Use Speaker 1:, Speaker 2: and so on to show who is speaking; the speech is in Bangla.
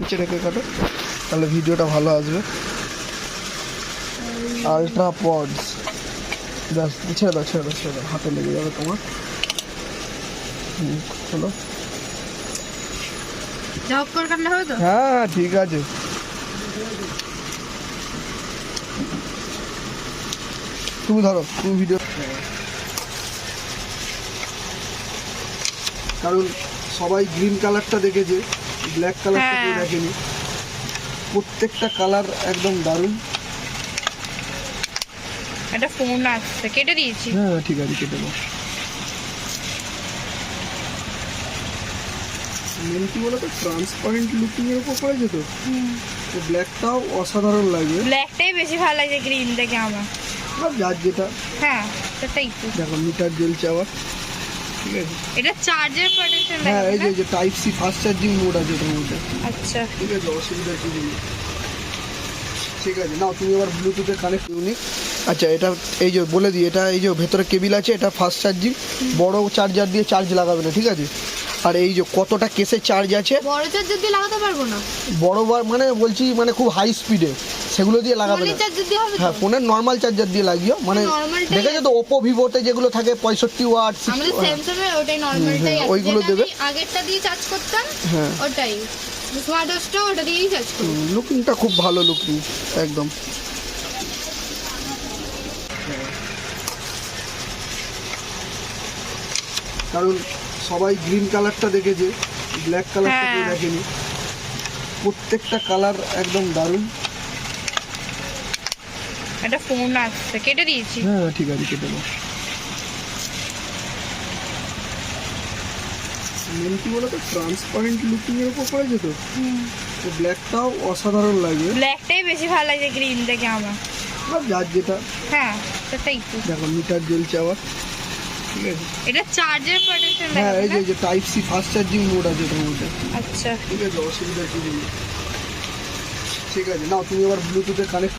Speaker 1: নিচে রেখে কাটো তাহলে ভিডিওটা ভালো আসবে। আলট্রা পডস ব্যাস ছেড়ে দাও ছেড়ে দাও ছেড়ে দাও। হাতে লেগে যাবে তোমার। চলো। হ্যাঁ হ্যাঁ ঠিক আছে। তুমি ধরো তুমি ভিডিও কারণ সবাই গ্রিন কালারটা দেখেছে। ব্ল্যাক কালারটা
Speaker 2: হ্যাঁ।
Speaker 1: দেখেনি। প্রত্যেকটা কালার একদম দারুণ।
Speaker 2: একটা ফোন আসছে কেটে দিয়েছি।
Speaker 1: হ্যাঁ ঠিক আছে কেটে দাও। মেন কি বলো তো ট্রান্সপারেন্ট লুকিং এর উপর পড়ে যেত তো ব্ল্যাকটাও অসাধারণ লাগবে।
Speaker 2: ব্ল্যাকটাই বেশি ভালো লাগছে গ্রিন থেকে আমার।
Speaker 1: যার যেটা।
Speaker 2: হ্যাঁ সেটাই তো।
Speaker 1: দেখো মিটার জ্বলছে আবার ঠিক আছে
Speaker 2: এটা চার্জের প্রোটেকশন
Speaker 1: হ্যাঁ এই যে এই যে type C fast charging mode আছে এটার মধ্যে।
Speaker 2: আচ্ছা।
Speaker 1: ঠিক আছে অসুবিধার কিছু নেই। ঠিক আছে নাও তুমি আবার ব্লুটুথে কানেক্ট ইউনিক আচ্ছা এটা এই যে বলে দিই এটা এই যে ভেতরে কেবিল আছে এটা ফাস্ট চার্জিং বড় চার্জার দিয়ে চার্জ লাগাবে না ঠিক আছে? আর এই যে কতটা কেসে চার্জ আছে?
Speaker 2: বড় চার্জার দিয়ে লাগাতে পারব না।
Speaker 1: বড় বার মানে বলছি মানে খুব হাই স্পিডে সেগুলো দিয়ে লাগাবে না।
Speaker 2: হবে
Speaker 1: হ্যাঁ ফোনের নর্মাল চার্জার দিয়ে লাগিও। মানে
Speaker 2: টাই
Speaker 1: দেখেছ তো ওপো ভিভোতে যেগুলো থাকে পঁয়ষট্টি ওয়াট ওইগুলো দেবে।
Speaker 2: আগেরটা দিয়ে চার্জ করতাম
Speaker 1: হ্যাঁ।
Speaker 2: ওটাই। স্মার্ট ওয়াচটা ওটা দিয়েই চার্জ করি
Speaker 1: লুকিংটা খুব ভালো লুকিং একদম। কারণ সবাই গ্রিন কালারটা দেখেছে ব্ল্যাক কালারটা কেউ
Speaker 2: হ্যাঁ।
Speaker 1: দেখেনি। প্রত্যেকটা কালার একদম দারুণ।
Speaker 2: একটা ফোন আসছে কেটে দিয়েছি।
Speaker 1: হ্যাঁ ঠিক আছে কেটে দাও। মেন কি বলো তো ট্রান্সপারেন্ট লুকিং এর উপর পড়ে যেত তো ব্ল্যাকটাও অসাধারণ লাগবে।
Speaker 2: ব্ল্যাকটাই বেশি ভালো লাগছে গ্রিন থেকে আমার।
Speaker 1: যার যেটা।
Speaker 2: হ্যাঁ সেটাই
Speaker 1: দেখো মিটার জ্বলছে আবার। ঠিক আছে
Speaker 2: এটা চার্জের প্রোটেকশন
Speaker 1: হ্যাঁ এই যে type C fast charging mode আছে এটার মধ্যে।
Speaker 2: আচ্ছা।
Speaker 1: ঠিক আছে অসুবিধা কিছু নেই। ঠিক আছে নাও তুমি আবার ব্লুটুথে কানেক্ট